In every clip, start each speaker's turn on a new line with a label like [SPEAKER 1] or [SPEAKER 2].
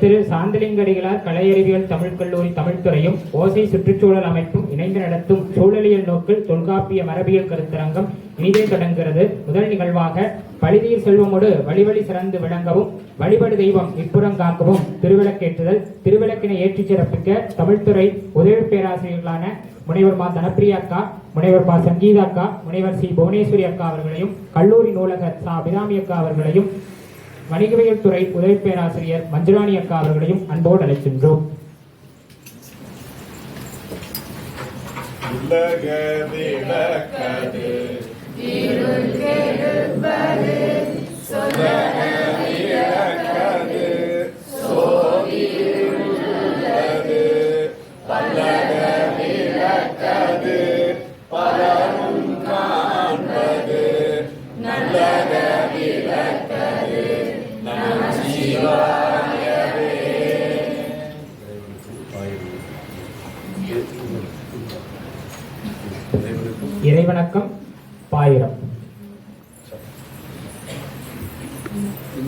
[SPEAKER 1] திரு சாந்தலிங்கடிகளார் கலையறிவியல் தமிழ்க் கல்லூரி தமிழ்த்துறையும் ஓசை சுற்றுச்சூழல் அமைப்பும் இணைந்து நடத்தும் சூழலியல் நோக்கில் தொல்காப்பிய மரபியல் கருத்தரங்கம் இனிதே தொடங்குகிறது. முதல் நிகழ்வாக பழுதியில் செல்வமோடு வழிவழி சிறந்து விளங்கவும் வழிபடு தெய்வம் இப்புறங்காக்கவும் திருவிளக்கேற்றுதல் திருவிளக்கினை ஏற்றிச் சிறப்பிக்க தமிழ்த்துறை உதவி பேராசிரியர்களான முனைவர் மா. தனப்பிரியா அக்கா முனைவர் மா. சங்கீதா அக்கா முனைவர் சி. புவனேஸ்வரி அக்கா அவர்களையும் கல்லூரி நூலகர் சா. அபிராமி அக்கா அவர்களையும் வணிகவியல் துறை உதவி பேராசிரியர் மஞ்சுராணி அக்கா அவர்களையும் அன்போடு அழைக்கின்றோம்.
[SPEAKER 2] பல்லக விளக்கது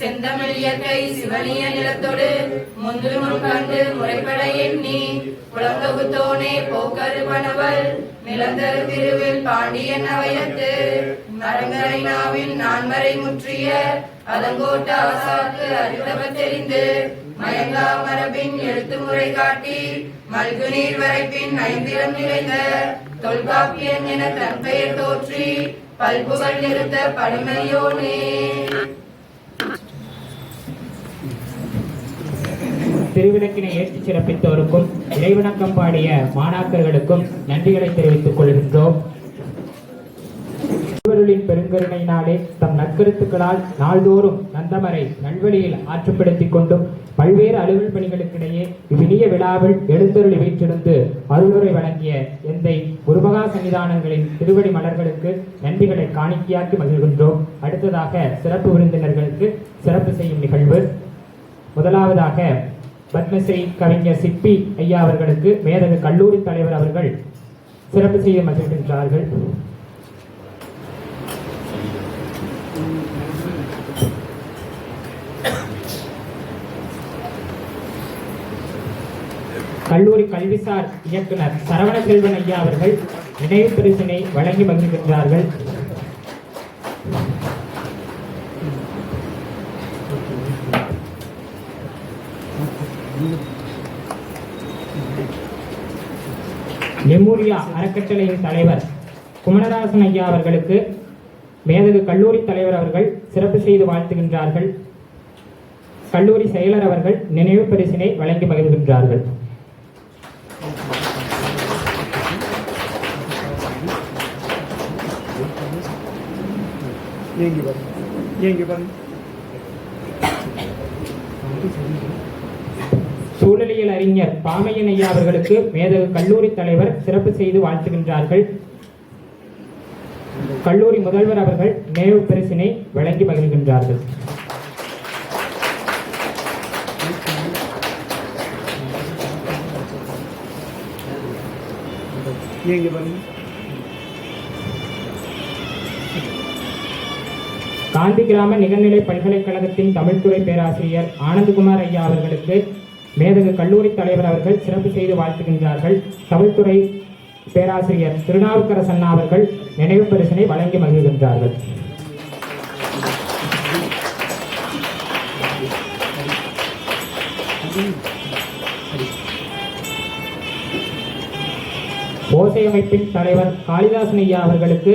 [SPEAKER 3] செந்தமிழ் இயற்கை சிவனிய நிலத்தோடு முந்து முன் கண்டு முறைப்பட எண்ணி புலந்தொகுத்தோனே போக்கரு பணவல் நிலந்தரு திருவில் பாண்டியன் அவயத்து அரங்கரை நாவின் நான்மறை முற்றிய அலங்கோட்ட ஆசாக்கு அறிந்தவர் தெரிந்து மயங்கா மரபின் எழுத்து முறை காட்டி மல்கு நீர் வரைப்பின் ஐந்திரம் நிறைந்த தொல்காப்பியன் என தன் பெயர் தோற்றி பல்புகள் நிறுத்த படுமையோனே.
[SPEAKER 1] திருவிளக்கினை ஏற்றி சிறப்பித்தோருக்கும் இறைவணக்கம் பாடிய மாணாக்கர்களுக்கும் நன்றிகளை தெரிவித்துக் கொள்கின்றோம். திருவருளின் பெருங்கருணையினாலே தம் நற்கருத்துக்களால் நாள்தோறும் நந்தமரை நல்வழியில் ஆற்றுப்படுத்திக் கொண்டும் பல்வேறு அலுவல் பணிகளுக்கிடையே இவ்வினிய விழாவில் எழுந்தருளி வீற்றிருந்து அருளுரை வழங்கிய எந்தை குருமகா சன்னிதானங்களின் திருவடி மலர்களுக்கு நன்றிகளை காணிக்கையாக்கி மகிழ்கின்றோம். அடுத்ததாக சிறப்பு விருந்தினர்களுக்கு சிறப்பு செய்யும் நிகழ்வு. முதலாவதாக பத்மஸ்ரீ கவிஞர் சிப்பி ஐயா அவர்களுக்கு மேதகு கல்லூரி தலைவர் அவர்கள் சிறப்பு செய்ய மகிழ்கின்றார்கள் கல்லூரி கல்விசார் இயக்குனர் சரவண செல்வன் ஐயா அவர்கள் நினைவு பரிசினை வழங்கி மகிழ்கின்றார்கள். லெமூரியா அறக்கட்டளையின் தலைவர் குமரராசன் ஐயா அவர்களுக்கு மேதகு கல்லூரி தலைவர் அவர்கள் சிறப்பு செய்து வாழ்த்துகின்றார்கள். கல்லூரி செயலர் அவர்கள் நினைவு பரிசினை வழங்கி மகிழ்கின்றார்கள்.
[SPEAKER 4] ஏங்கி வரும். ஏங்கி வரும்.
[SPEAKER 1] சூழலியல் அறிஞர் பாமையன் ஐயா அவர்களுக்கு மேதகு கல்லூரி தலைவர் சிறப்பு செய்து வாழ்த்துகின்றார்கள். கல்லூரி முதல்வர் அவர்கள் நினைவு பரிசினை வழங்கி மகிழ்கின்றார்கள்.
[SPEAKER 4] ஏங்கி பாருங்க.
[SPEAKER 1] காந்தி கிராம நிகழ்நிலை பல்கலைக்கழகத்தின் தமிழ்துறை பேராசிரியர் ஆனந்தகுமார் ஐயா அவர்களுக்கு மேதகு கல்லூரி தலைவர் அவர்கள் சிறப்பு செய்து வாழ்த்துகின்றார்கள். தமிழ்துறை பேராசிரியர் திருநாவுக்கரசண்ணா அவர்கள் நினைவு பரிசனை வழங்கி மகிழ்கின்றார்கள். ஓசை அமைப்பின் தலைவர் காளிதாசன் ஐயா அவர்களுக்கு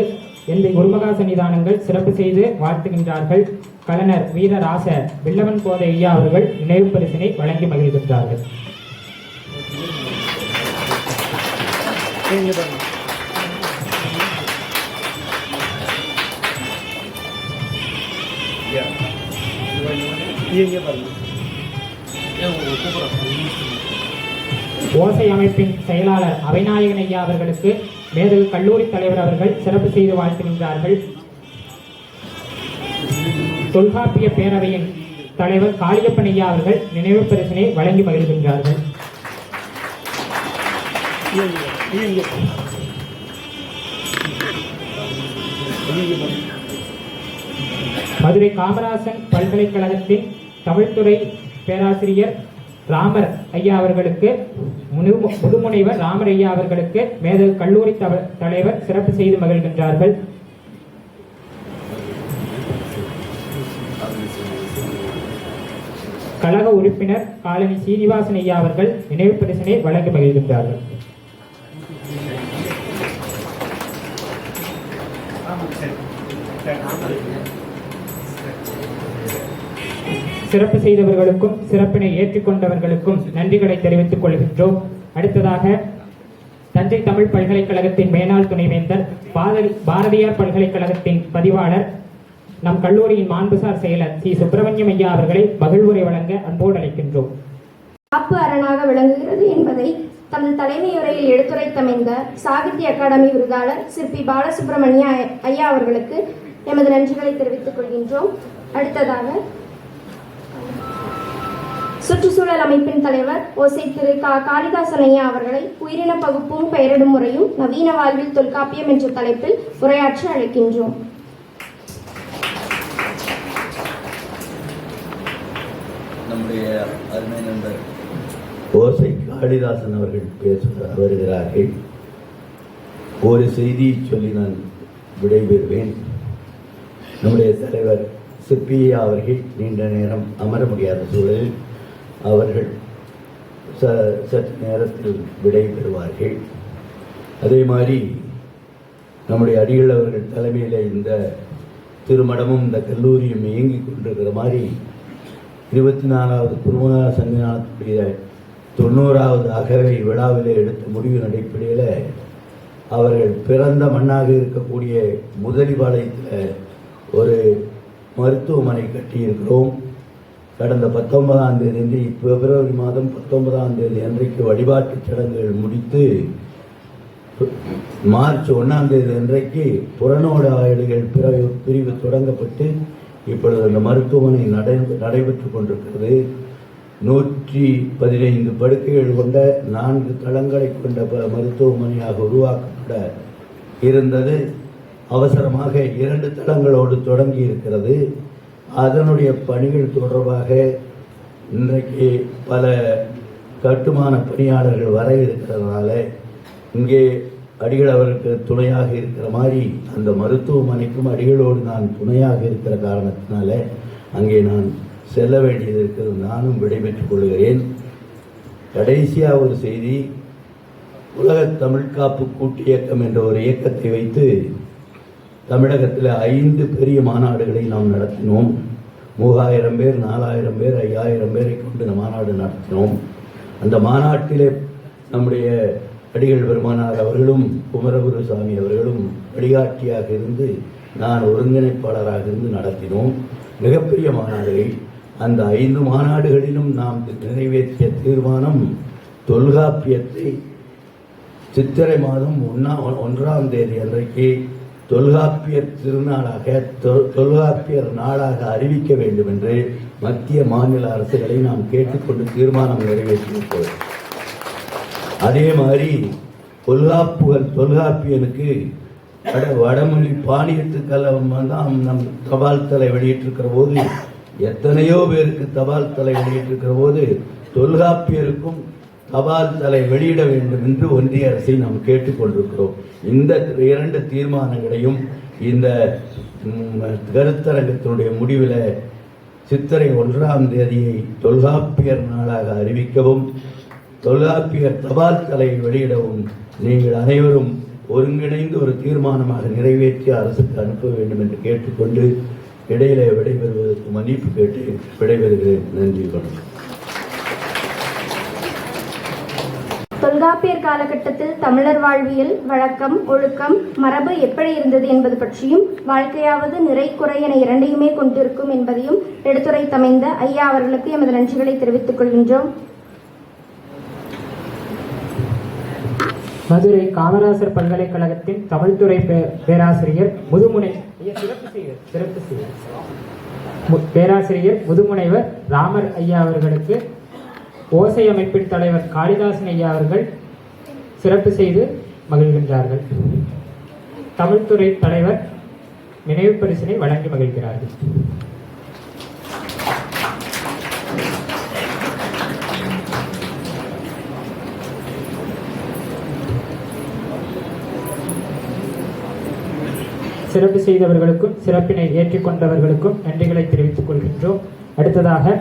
[SPEAKER 1] எந்த குருமகா சன்னிதானங்கள் சிறப்பு செய்து வாழ்த்துகின்றார்கள். கலைஞர் வீரராச வில்லவன் கோதை ஐயா அவர்கள் நினைவு பரிசினை வழங்கி மகிழ்கின்றார்கள் ஓசை அமைப்பின் செயலாளர் அவைநாயகன் ஐயா அவர்களுக்கு மேதகு கல்லூரி தலைவர் அவர்கள் சிறப்பு செய்து வாழ்த்துகின்றார்கள் தொல்காப்பிய பேரவையின் தலைவர் காளியப்பன் ஐயா அவர்கள் நினைவு பரிசனை வழங்கி மகிழ்கின்றார்கள். மதுரை காமராசன் பல்கலைக்கழகத்தின் தமிழ்துறை பேராசிரியர் ராமர் ஐயா அவர்களுக்கு முனு- முதுமுனைவர் ராமர் ஐயா அவர்களுக்கு மேதகு கல்லூரி தவ- தலைவர் சிறப்பு செய்து மகிழ்கின்றார்கள். கழக உறுப்பினர் காலனி சீனிவாசன் ஐயா அவர்கள் நினைவு பரிசினை வழங்கி மகிழ்கின்றார்கள். சிறப்பு செய்தவர்களுக்கும் சிறப்பினை ஏற்றுக்கொண்டவர்களுக்கும் நன்றிகளை தெரிவித்துக் கொள்கின்றோம். அடுத்ததாக தஞ்சை தமிழ் பல்கலைக்கழகத்தின் மேனாள் துணைவேந்தர் பாரதி- பாரதியார் பல்கலைக்கழகத்தின் பதிவாளர் நம் கல்லூரியின் மாண்புசார் செயலர் சி. சுப்பிரமணியம் ஐயா அவர்களை மகிழ்வுரை வழங்க அன்போடு அழைக்கின்றோம்
[SPEAKER 5] காப்பு அரணாக விளங்குகிறது என்பதை தமது தலைமையுரையில் எடுத்துரைத்தமைந்த சாகித்ய அகாடமி விருதாளர் சிற்பி பாலசுப்ரமணிய ஐயா அவர்களுக்கு எமது நன்றிகளை தெரிவித்துக் கொள்கின்றோம். அடுத்ததாக சுற்றுச்சூழல் அமைப்பின் தலைவர் ஓசை திரு. கா. காளிதாசன் ஐயா அவர்களை உயிரின பகுப்பும் பெயரிடும் முறையும் நவீன வாழ்வில் தொல்காப்பியம் என்ற தலைப்பில் உரையாற்ற அழைக்கின்றோம்.
[SPEAKER 2] நம்முடைய அருமை நண்பர்.
[SPEAKER 6] ஓசை காளிதாசன் அவர்கள் பேச வருகிறார்கள். ஒரு செய்தியை சொல்லி நான் விடைபெறுவேன். நம்முடைய தலைவர் சிப்பியா அவர்கள் நீண்ட நேரம் அமர முடியாத சூழலில் அவர்கள் ச சற்று நேரத்தில் விடைபெறுவார்கள். அதே மாதிரி நம்முடைய அடிகள் அவர்கள் தலைமையில் இந்த திருமணமும் இந்த கல்லூரியும் இயங்கிக் கொண்டிருக்கிற மாதிரி இருபத்தி நாலாவது குருமகா சங்கத்தினுடைய தொண்ணூறாவது அகவை விழாவிலே எடுத்த முடிவின் அடிப்படையில் அவர்கள் பிறந்த மண்ணாக இருக்கக்கூடிய முதலிபாளையத்தில் ஒரு மருத்துவமனை கட்டியிருக்கிறோம். கடந்த பத்தொன்பதாம் தேதி பிப்ரவரி மாதம் பத்தொன்பதாம் தேதி அன்றைக்கு வழிபாட்டுச் சடங்குகள் முடித்து மார்ச் ஒன்றாம் தேதி அன்றைக்கு புறநோடு ஆயுடுகள் பிரிவு தொடங்கப்பட்டு இப்பொழுது அந்த மருத்துவமனை நடை நடைபெற்று கொண்டிருக்கிறது. நூற்றி பதினைந்து படுக்கைகள் கொண்ட நான்கு தளங்களை கொண்ட பல மருத்துவமனையாக உருவாக்கப்பட இருந்தது. அவசரமாக இரண்டு தளங்களோடு தொடங்கி இருக்கிறது. அதனுடைய பணிகள் தொடர்பாக இன்றைக்கு பல கட்டுமான பணியாளர்கள் வர இருக்கிறதுனால இங்கே அடிகள் அவருக்கு துணையாக இருக்கிற மாதிரி அந்த மருத்துவமனைக்கும் அடிகளோடு நான் துணையாக இருக்கிற காரணத்தினால அங்கே நான் செல்ல வேண்டியது இருக்கிறது நானும் விடைபெற்றுக் கொள்கிறேன். கடைசியாக ஒரு செய்தி உலக தமிழ்காப்பு கூட்டு இயக்கம் என்ற ஒரு இயக்கத்தை வைத்து தமிழகத்தில் ஐந்து பெரிய மாநாடுகளை நாம் நடத்தினோம். மூவாயிரம் பேர் நாலாயிரம் பேர் ஐயாயிரம் பேரை கொண்டு இந்த மாநாடு நடத்தினோம். அந்த மாநாட்டிலே நம்முடைய அடிகள் பெருமானார் அவர்களும் குமரகுருசாமி அவர்களும் வழிகாட்டியாக இருந்து நான் ஒருங்கிணைப்பாளராக இருந்து நடத்தினோம். மிகப்பெரிய மாநாடுகள். அந்த ஐந்து மாநாடுகளிலும் நாம் நிறைவேற்றிய தீர்மானம் தொல்காப்பியத்தை சித்திரை மாதம் ஒன்றாம் ஒன்றாம் தேதி அன்றைக்கு தொல்காப்பியர் திருநாளாக தொல்காப்பியர் நாளாக அறிவிக்க வேண்டும் என்று மத்திய மாநில அரசுகளை நாம் கேட்டுக்கொண்டு தீர்மானம் நிறைவேற்றியிருக்கிறோம். அதே மாதிரி தொல்காப்புகள் தொல்காப்பியனுக்கு வட வடமொழி பாணியத்துக்கெல்லாம் தான் நம் தபால் தலை வெளியிட்டிருக்கிற போது எத்தனையோ பேருக்கு தபால் தலை வெளியிட்டிருக்கிற போது தொல்காப்பியருக்கும் தபால் தலை வெளியிட வேண்டும் என்று ஒன்றிய அரசை நாம் கேட்டுக்கொண்டிருக்கிறோம். இந்த இரண்டு தீர்மானங்களையும் இந்த கருத்தரங்கத்தினுடைய முடிவில் சித்திரை ஒன்றாம் தேதியை தொல்காப்பியர் நாளாக அறிவிக்கவும் தொல்காப்பியர் தபால் தலை வெளியிடவும் நீங்கள் அனைவரும் ஒருங்கிணைந்து ஒரு தீர்மானமாக நிறைவேற்றி அரசுக்கு அனுப்ப வேண்டும் என்று கேட்டுக்கொண்டு இடையிலே விடைபெறுவதற்கு மன்னிப்பு கேட்டு விடைபெறுகிறேன். நன்றி வணக்கம்.
[SPEAKER 5] தொல்காப்பியர் காலகட்டத்தில் தமிழர் வாழ்வியல் வழக்கம் ஒழுக்கம் மரபு எப்படி இருந்தது என்பது பற்றியும் வாழ்க்கையாவது நிறை குறை என இரண்டையுமே கொண்டிருக்கும் என்பதையும் எடுத்துரைத்தமைந்த ஐயா அவர்களுக்கு எமது நன்றிகளை தெரிவித்துக் கொள்கின்றோம்.
[SPEAKER 1] மதுரை காமராசர் பல்கலைக்கழகத்தின் தமிழ்துறை பே- பேராசிரியர் முதுமுனை சிறப்பு செய்வர் சிறப்பு செய்வர். பேராசிரியர் முதுமுனைவர் ராமர் ஐயா அவர்களுக்கு ஓசை அமைப்பின் தலைவர் காளிதாசன் ஐயா அவர்கள் சிறப்பு செய்து மகிழ்கின்றார்கள். தமிழ்துறை தலைவர் நினைவு பரிசினை வழங்கி மகிழ்கிறார்கள். சிறப்பு செய்தவர்களுக்கும் சிறப்பினை ஏற்றுக்கொண்டவர்களுக்கும் நன்றிகளை தெரிவித்துக் கொள்கின்றோம். அடுத்ததாக